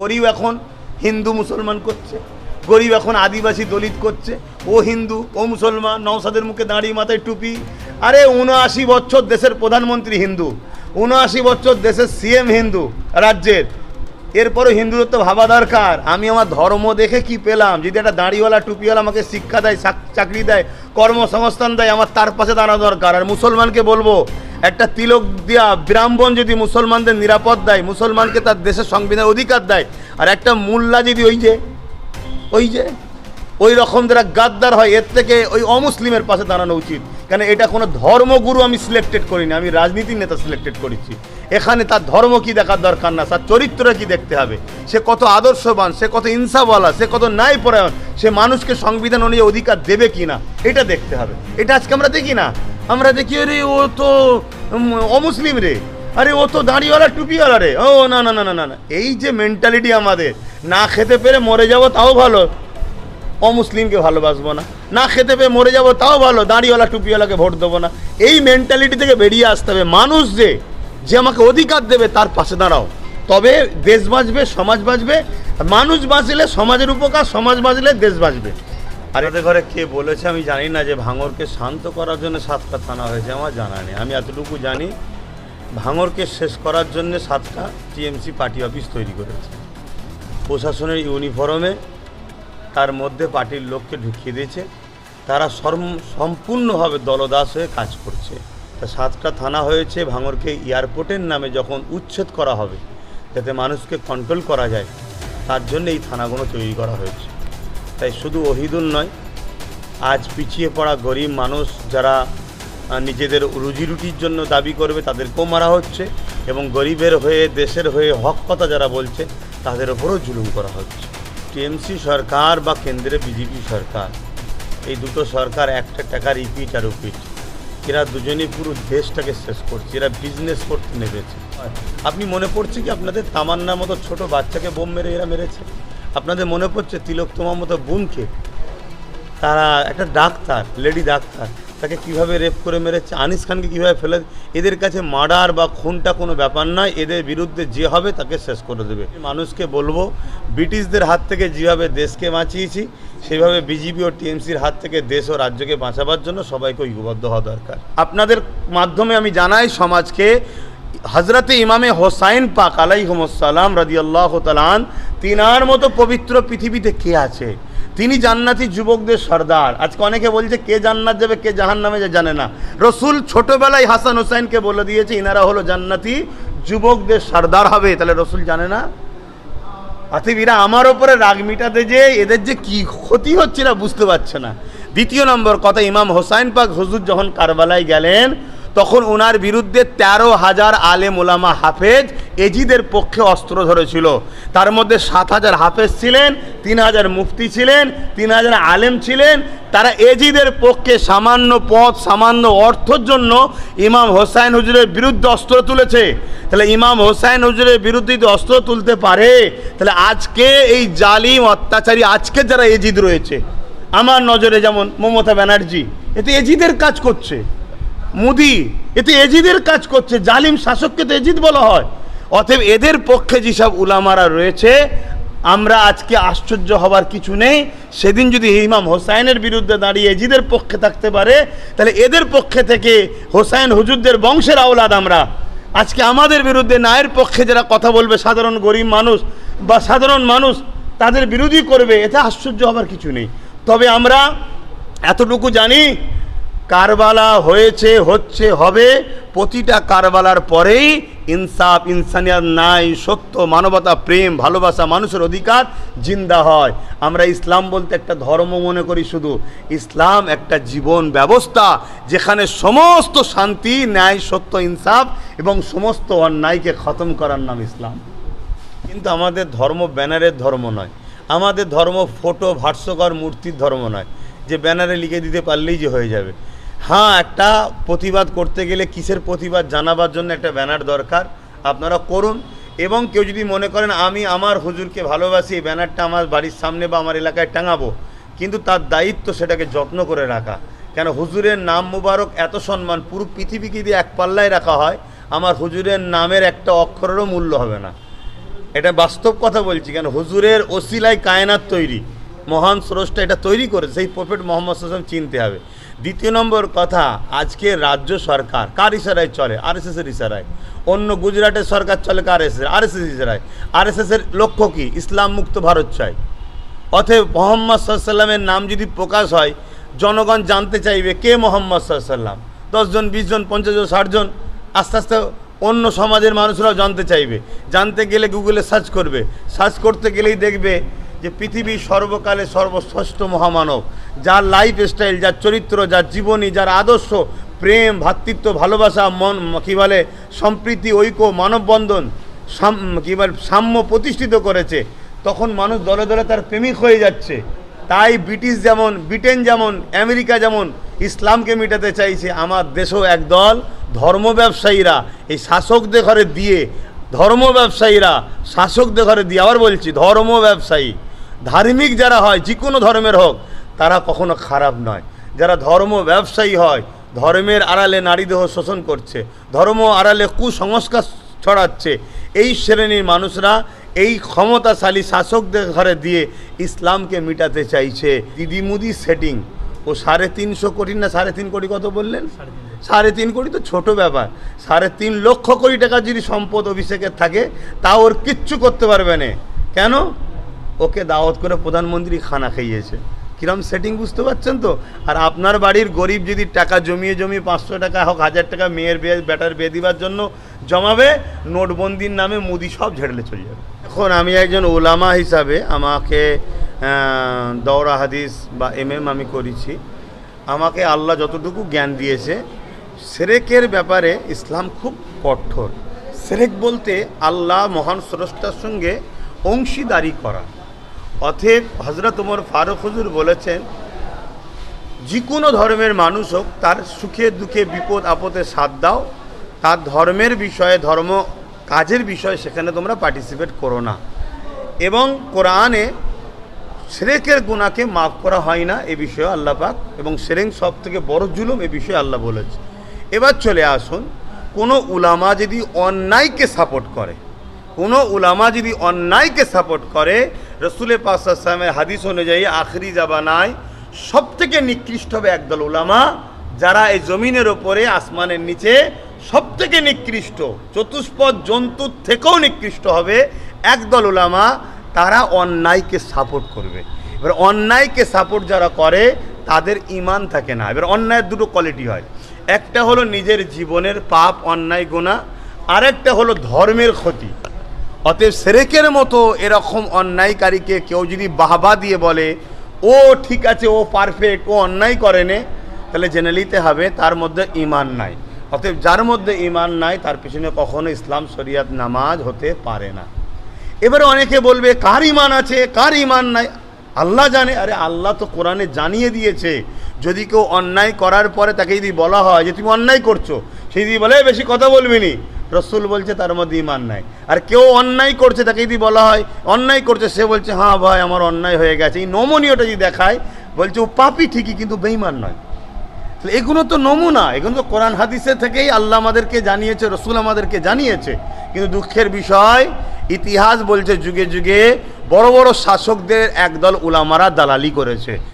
গরিব এখন হিন্দু মুসলমান করছে। গরিব এখন আদিবাসী দলিত করছে। ও হিন্দু, ও মুসলমান, নওসাদের মুখে দাঁড়িয়ে মাথায় টুপি। আরে উনআশি বছর দেশের প্রধানমন্ত্রী হিন্দু। উনআশি বছর দেশের সিএম হিন্দু রাজ্যের। এরপরও হিন্দুদের তো ভাবা দরকার। আমি আমার ধর্ম দেখে কি পেলাম? যদি একটা দাঁড়িওয়ালা, টুপিওয়ালা আমাকে শিক্ষা দেয় চাকরি দেয়, কর্মসংস্থান দেয়, আমার তার পাশে দাঁড়ানো দরকার। আর মুসলমানকে বলব একটা তিলক দিয়া ব্রাহ্মণ যদি মুসলমানদের নিরাপদ দেয়, মুসলমানকে তার দেশের সংবিধান অধিকার দেয়, আর একটা মোল্লা যদি ওই যে ওই যে, ওই রকম যারা গাদ্দার হয়, এর থেকে ওই অমুসলিমের পাশে দাঁড়ানো উচিত। কেন এটা কোনো ধর্মগুরু আমি সিলেক্টেড করিনি, আমি রাজনীতির নেতা সিলেক্টেড করেছি। এখানে তার ধর্ম কি দেখার দরকার না, তার চরিত্রটা কি দেখতে হবে? সে কত আদর্শবান, সে কত ইনসাফওয়ালা, সে কত ন্যায় পরায়ণ সে মানুষকে সংবিধান অনুযায়ী অধিকার দেবে কি না এটা দেখতে হবে। এটা আজকে আমরা দেখি না। আমরা দেখি রে ও তো অমুসলিম রে। আরে, ও তো দাঁড়িওয়ালা, টুপিওয়ালা রে। ও, না না না না না এই যে মেন্টালিটি আমাদের, না খেতে পেরে মরে যাব তাও ভালো। অমুসলিমকে ভালোবাসবো না। না খেতে পেয়ে মরে যাব তাও ভালো। দাঁড়িওয়ালা, টুপিওয়ালাকে ভোট দেবো না। এই মেন্টালিটি থেকে বেরিয়ে আসতে হবে। মানুষ যে যে আমাকে অধিকার দেবে, তার পাশে দাঁড়াও। তবে দেশ বাঁচবে, সমাজ বাঁচবে। মানুষ বাঁচলে সমাজের উপকার, সমাজ বাঁচলে দেশ বাঁচবে। আর এদের ঘরে কে বলেছে আমি জানি না যে ভাঙরকে শান্ত করার জন্য সাতটা থানা হয়েছে, আমার জানা নেই। আমি এতটুকু জানি, ভাঙরকে শেষ করার জন্য সাতটা টিএমসি পার্টি অফিস তৈরি করেছে। প্রশাসনের ইউনিফর্মে তার মধ্যে পার্টির লোককে ঢুকিয়ে দিয়েছে। তারা সম্পূর্ণভাবে দলদাস হয়ে কাজ করছে। তা সাতটা থানা হয়েছে, ভাঙরকে এয়ারপোর্টের নামে যখন উচ্ছেদ করা হবে, যাতে মানুষকে কন্ট্রোল করা যায়, তার জন্য এই থানাগুলো তৈরি করা হয়েছে। তাই শুধু ওহিদুল নয় আজ পিছিয়ে পড়া গরিব মানুষ যারা নিজেদের রুজি রুটির জন্য দাবি করবে তাদেরকেও মারা হচ্ছে এবং গরিবের হয়ে দেশের হয়ে হক কথা যারা বলছে তাদের ওপরও জুলুম করা হচ্ছে। টিএমসি সরকার বা কেন্দ্রে বিজেপি সরকার এই দুটো সরকার একটা টাকার ইপিট আর উপিট এরা দুজনেই পুরো দেশটাকে শেষ করছে এরা বিজনেস করতে নেমেছে। আপনি মনে পড়ছে কি আপনাদের তামান্নার মতো ছোট বাচ্চাকে বোম মেরে এরা মেরেছে? আপনাদের মনে পড়ছে তিলক তোমার মতো বোনকে? তারা একটা ডাক্তার লেডি ডাক্তার, তাকে কীভাবে রেপ করে মেরেছে, আনিস খানকে কীভাবে ফেলে এদের কাছে মার্ডার বা খুনটা কোনো ব্যাপার নয়, এদের বিরুদ্ধে যে হবে তাকে শেষ করে দেবে। মানুষকে বলব, ব্রিটিশদের হাত থেকে যেভাবে দেশকে বাঁচিয়েছি, সেভাবে বিজেপি ও টিএমসির হাত থেকে দেশ ও রাজ্যকে বাঁচাবার জন্য সবাইকে ঐক্যবদ্ধ হওয়া দরকার। আপনাদের মাধ্যমে আমি জানাই, সমাজকে হজরতে ইমামে হোসাইন পাক আলাইহমসালাম রাদিয়াল্লাহ তালান তিনার মতো পবিত্র পৃথিবীতে কে আছে? তিনি জান্নাতি যুবকদের সর্দার। আজকে অনেকে বলছে, কে জান্নাত যাবে, কে জাহান নামে জানে না। রসুল ছোটবেলায় হাসান হোসাইনকে বলে দিয়েছে, ইনারা হলো জান্নাতি যুবকদের সর্দার হবে। তাহলে রসুল জানে না? এরা আমার ওপরে রাগ মিটাতে যে, এদের যে কি ক্ষতি হচ্ছে না বুঝতে পারছে না। দ্বিতীয় নম্বর কথা, ইমাম হোসাইন পাক হুজুর যখন কারবালায় গেলেন তখন ওনার বিরুদ্ধে তেরো হাজার আলেম ওলামা হাফেজ এজিদের পক্ষে অস্ত্র ধরেছিল। তার মধ্যে সাত হাজার হাফেজ ছিলেন, তিন হাজার মুফতি ছিলেন, তিন হাজার আলেম ছিলেন। তারা এজিদের পক্ষে সামান্য পথ সামান্য অর্থর জন্য ইমাম হোসাইন হুজুরের বিরুদ্ধে অস্ত্র তুলেছে। তাহলে ইমাম হোসাইন হুজুরের বিরুদ্ধে যদি অস্ত্র তুলতে পারে, তাহলে আজকে এই জালিম অত্যাচারী, আজকে যারা এজিদ রয়েছে, আমার নজরে যেমন মমতা ব্যানার্জি এতে এজিদের কাজ করছে। মোদি এতে এজিদের কাজ করছে, জালিম শাসককে তো এজিদ বলা হয়। অতএব এদের পক্ষে যেসব উলামারা রয়েছে, আমরা আজকে আশ্চর্য হবার কিছু নেই। সেদিন যদি ইমাম হোসাইনের বিরুদ্ধে দাঁড়িয়ে এজিদের পক্ষে থাকতে পারে, তাহলে এদের পক্ষে থেকে হোসাইন হুজুরদের বংশের আওলাদ আমরা। আজকে আমাদের বিরুদ্ধে নায়ের পক্ষে যারা কথা বলবে, সাধারণ গরিব মানুষ বা সাধারণ মানুষ, তাদের বিরোধী করবে, এতে আশ্চর্য হবার কিছু নেই। তবে আমরা এতটুকু জানি কারবালা হয়েছে, হচ্ছে, হবে, প্রতিটা কারবালার পরেই ইনসাফ, ইনসানিয়াত নাই সত্য, মানবতা, প্রেম, ভালোবাসা, মানুষের অধিকার জিন্দা হয়। আমরা ইসলাম বলতে একটা ধর্ম মনে করি শুধু। ইসলাম একটা জীবন ব্যবস্থা যেখানে সমস্ত শান্তি, ন্যায়, সত্য, ইনসাফ এবং সমস্ত অন্যায়কে খতম করার নাম ইসলাম। কিন্তু আমাদের ধর্ম ব্যানারের ধর্ম নয়। আমাদের ধর্ম ফটো ভাস্যকর মূর্তির ধর্ম নয়। যে ব্যানারে লিখে দিতে পারলেই যে হয়ে যাবে। হ্যাঁ একটা প্রতিবাদ করতে গেলে কিসের প্রতিবাদ জানাবার জন্য একটা ব্যানার দরকার? আপনারা করুন। এবং কেউ যদি মনে করেন, আমি আমার হুজুরকে ভালোবাসি, এই ব্যানারটা আমার বাড়ির সামনে বা আমার এলাকায় টাঙাবো। কিন্তু তার দায়িত্ব সেটাকে যত্ন করে রাখা। কেন, হুজুরের নাম মুবারক এত সম্মান, পুরো পৃথিবীকে যদি এক পাল্লায় রাখা হয়, আমার হুজুরের নামের একটা অক্ষরেরও মূল্য হবে না। এটা বাস্তব কথা বলছি। কেন, হুজুরের ওসিলায় কায়নাত তৈরি। মহান স্রষ্টা এটা তৈরি করে সেই প্রফেট মোহাম্মদ সাল্লাম চিনতে হবে। দ্বিতীয় নম্বর কথা, আজকে রাজ্য সরকার, কার ইশারায় চলে? আর এস এর ইশারায়। অন্য গুজরাটের সরকার চলে কার এস আর এস ইশারায়। আর এস এর লক্ষ্য কি? ইসলাম মুক্ত ভারত চাই। অতএব মোহাম্মদ সাল্লামের নাম যদি প্রকাশ হয়, জনগণ জানতে চাইবে কে মোহাম্মদ সাল্লাম দশজন বিশজন পঞ্চাশ জন ষাটজন আস্তে আস্তে অন্য সমাজের মানুষরাও জানতে চাইবে। জানতে গেলে গুগলে সার্চ করবে। সার্চ করতে গেলেই দেখবে যে পৃথিবীর সর্বকালে সর্বশ্রেষ্ঠ মহামানব। যার লাইফ স্টাইল যার চরিত্র, যার জীবনী, যার আদর্শ, প্রেম ভ্রাতৃত্ব ভালোবাসা, মন, কী বলে, সম্প্রীতি, ঐক্য, মানববন্ধন, সাম, কী বলে, সাম্য প্রতিষ্ঠিত করেছে, তখন মানুষ দলে দলে তার প্রেমিক হয়ে যাচ্ছে। তাই ব্রিটিশ যেমন, ব্রিটেন যেমন, আমেরিকা যেমন, ইসলামকে মেটাতে চাইছে, আমার দেশও একদল ধর্ম ব্যবসায়ীরা, এই শাসকদের ঘরে দিয়ে, ধর্ম ব্যবসায়ীরা, শাসকদের ঘরে দিয়ে, আবার বলছি, ধর্ম ব্যবসায়ী, ধার্মিক যারা হয়, যে কোনো ধর্মের হোক তারা কখনো খারাপ নয়। যারা ধর্ম ব্যবসায়ী হয়, ধর্মের আড়ালে নারীদেহ শোষণ করছে, ধর্ম আড়ালে কুসংস্কার ছড়াচ্ছে, এই শ্রেণির মানুষরা এই ক্ষমতাশালী শাসকদের ঘরে দিয়ে ইসলামকে মিটাতে চাইছে। দিদিমুদি সেটিং ও সাড়ে তিনশো কোটি না সাড়ে তিন কোটি কত বললেন? সাড়ে তিন কোটি তো ছোট ব্যাপার। সাড়ে তিন লক্ষ কোটি টাকা যদি সম্পদ অভিষেকের থাকে, তা ওর কিচ্ছু করতে পারবে না। কেন? ওকে দাওয়াত করে প্রধানমন্ত্রী খানা খাইয়েছে। কিরম সেটিং বুঝতে পারছেন তো? আর আপনার বাড়ির গরিব যদি টাকা জমিয়ে জমিয়ে পাঁচশো টাকা হোক, হাজার টাকা মেয়ের বিয়ে, বেটার বিয়ে দিবার জন্য জমাবে, নোটবন্দির নামে মুদি সব ঝেড়লে চলে যাবে। এখন আমি একজন ওলামা হিসাবে আমাকে দৌড়া হাদিস বা এম এম আমি করেছি। আমাকে আল্লাহ যতটুকু জ্ঞান দিয়েছে, সেরেকের ব্যাপারে ইসলাম খুব কঠোর। সেরেক বলতে আল্লাহ মহান স্রষ্টার সঙ্গে অংশীদারি করা। অথব হজরত উমর ফারুক হুজুর বলেছেন যে কোনো ধর্মের মানুষ হোক, তার সুখে দুঃখে বিপদ আপদে সাথ দাও। তার ধর্মের বিষয়ে, ধর্ম কাজের বিষয়ে সেখানে তোমরা পার্টিসিপেট করো না। এবং কোরআনে সেরেকের গুণাকে মাফ করা হয় না, এ বিষয়ে আল্লাহ পাক, এবং সেরেং সব থেকে বড় জুলুম, এ বিষয়ে আল্লাহ বলেছে। এবার চলে আসুন, কোনো উলামা যদি অন্যায়কে সাপোর্ট করে কোনো উলামা যদি অন্যায়কে সাপোর্ট করে রসুলে পাশামের হাদিস অনুযায়ী আখরি জাবানায় সব থেকে নিকৃষ্ট হবে একদল উলামা যারা এই জমিনের ওপরে আসমানের নিচে সব থেকে নিকৃষ্ট, চতুষ্পদ জন্তুর থেকেও নিকৃষ্ট হবে একদল উলামা তারা অন্যায়কে সাপোর্ট করবে। এবার অন্যায়কে সাপোর্ট যারা করে, তাদের ইমান থাকে না। এবার অন্যায়ের দুটো কোয়ালিটি হয়। একটা হলো নিজের জীবনের পাপ, অন্যায় গোনা আরেকটা হলো ধর্মের ক্ষতি। অতএব সেরেকের মতো এরকম অন্যায়কারীকে কেউ যদি বাহবা দিয়ে বলে, ও ঠিক আছে, ও পারফেক্ট ও অন্যায় করেনে তাহলে জেনে নিতে হবে তার মধ্যে ইমান নাই। অতএব যার মধ্যে ইমান নাই, তার পিছনে কখনো ইসলাম, শরিয়াত নামাজ হতে পারে না। এবারে অনেকে বলবে, কার ইমান আছে? কার ইমান নাই? আল্লাহ জানে, আরে আল্লাহ তো কোরআনে জানিয়ে দিয়েছে, যদি কেউ অন্যায় করার পরে তাকে যদি বলা হয় যে, তুমি অন্যায় করছ সেই যদি বলে বেশি কথা বলবি নি। রসুল বলছে, তার মধ্যে ইমান নাই। আর কেউ অন্যায় করছে, তাকে যদি বলা হয়, অন্যায় করছে, সে বলছে হ্যাঁ ভাই, আমার অন্যায় হয়ে গেছে। এই নমনীয়টা যদি দেখায়, বলছে, ও পাপি ঠিকই, কিন্তু বেইমান নয়। তাহলে এগুলো তো নমুনা, এগুলো তো কোরআন হাদিসে থেকেই আল্লাহ আমাদেরকে জানিয়েছে, রসুল আমাদেরকে জানিয়েছে। কিন্তু দুঃখের বিষয়, ইতিহাস বলছে, যুগে যুগে বড় বড় শাসকদের একদল উলামারা দালালি করেছে।